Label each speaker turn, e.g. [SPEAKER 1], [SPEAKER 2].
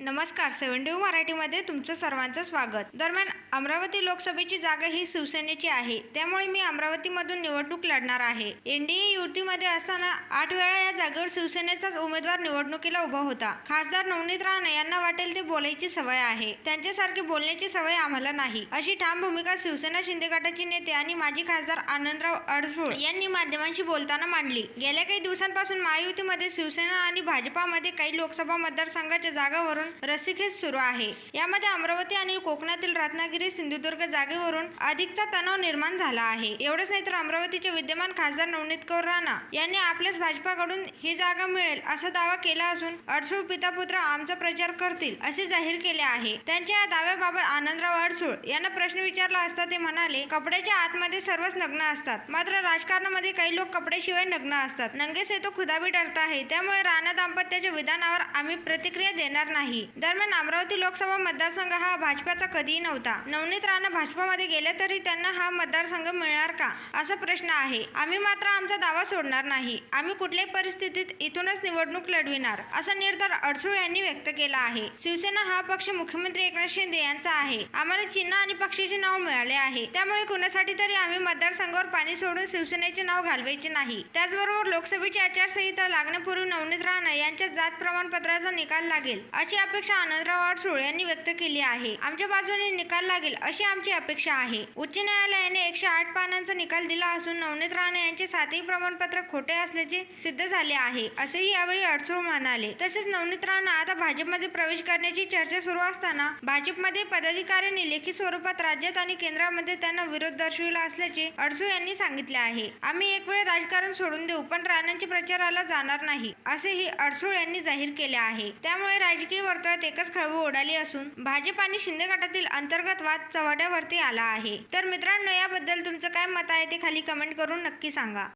[SPEAKER 1] नमस्कार सेवन मराठीमध्ये तुमचं सर्वांचं स्वागत. दरम्यान अमरावती लोकसभेची जागा ही शिवसेनेची आहे. त्यामुळे मी अमरावतीमधून निवडणूक लढणार आहे. एनडीए युतीमध्ये असताना आठ वेळा या जागेवर शिवसेनेचाच उमेदवार निवडणुकीला उभा होता. खासदार नवनीत राणे यांना वाटेल ते बोलायची सवय आहे. त्यांच्यासारखी बोलण्याची सवय आम्हाला नाही. अशी ठाम भूमिका शिवसेना शिंदे गटाचे नेते आणि माजी खासदार आनंदराव अडसूळ यांनी माध्यमांशी बोलताना मांडली. गेल्या काही दिवसांपासून महायुतीमध्ये शिवसेना आणि भाजपामध्ये काही लोकसभा मतदारसंघाच्या जागावरून रस्सीखेच सुरू आहे. यामध्ये अमरावती आणि कोकणातील रत्नागिरी सिंधुदुर्ग जागेवरून अधिकचा तणाव निर्माण झाला आहे. एवढंच नाही तर अमरावतीचे विद्यमान खासदार नवनीत कौर राणा यांनी आपल्याच भाजपाकडून ही जागा मिळेल असा दावा केला असून अडसूळ पिता पुत्र आमचा प्रचार करतील असे जाहीर केले आहे. त्यांच्या या दाव्याबाबत आनंदराव अडसूळ यांना प्रश्न विचारला असता ते म्हणाले कपड्याच्या आतमध्ये सर्वच नग्न असतात. मात्र राजकारणामध्ये काही लोक कपड्याशिवाय नग्न असतात. नंगेस से तो खुदाबी डरता आहे. त्यामुळे राणा दाम्पत्याच्या विधानावर आम्ही प्रतिक्रिया देणार नाही. दरम्यान अमरावती लोकसभा मतदारसंघ हा भाजपाचा कधीही नव्हता. नवनीत राणा भाजपामध्ये गेले तरी त्यांना हा मतदारसंघ मिळणार का? असा प्रश्न आहे. आम्ही मात्र आमचा दावा सोडणार नाही. आम्ही कुठल्याही परिस्थितीत इथूनच निवडणूक लढविणार असा निर्धार अडसूळ यांनी व्यक्त केला आहे. शिवसेना हा पक्ष मुख्यमंत्री एकनाथ शिंदे यांचा आहे. आम्हाला चिन्ह आणि पक्षाचे नाव मिळाले आहे. त्यामुळे कुणासाठी तरी आम्ही मतदारसंघावर पाणी सोडून शिवसेनेचे नाव घालवायचे नाही. त्याचबरोबर लोकसभेची आचारसंहिता लागण्यापूर्वी नवनीत राणा यांच्या जात प्रमाणपत्राचा निकाल लागेल अशी अपेक्षा आनंदराव अडसूळ यांनी व्यक्त केली आहे. आमच्या बाजूने निकाल लागेल अशी आमची अपेक्षा आहे. उच्च न्यायालयाने एकशे आठ पानांचा निकाल दिला असून नवनीत राणे यांचे सातही प्रमाणपत्र खोटे असल्याचे सिद्ध झाले आहे असेही यावेळी अडसूळ म्हणाले. तसेच नवनीत राणा आता भाजपमध्ये प्रवेश करण्याची चर्चा सुरू असताना भाजपमध्ये पदाधिकाऱ्यांनी लेखी स्वरूपात राज्यात आणि केंद्रामध्ये त्यांना विरोध दर्शविला असल्याचे अडसूळ यांनी सांगितले आहे. आम्ही एक वेळ राजकारण सोडून देऊ पण राणांच्या प्रचाराला जाणार नाही असेही अडसूळ यांनी जाहीर केले आहे. त्यामुळे राजकीय वर्तुळात एकच खळबळ उडाली असून भाजप आणि शिंदे गटातील अंतर्गत वाद चव्हाट्यावरती आला आहे. तर मित्रांनो याबद्दल तुमचं काय मत आहे ते खाली कमेंट करून नक्की सांगा.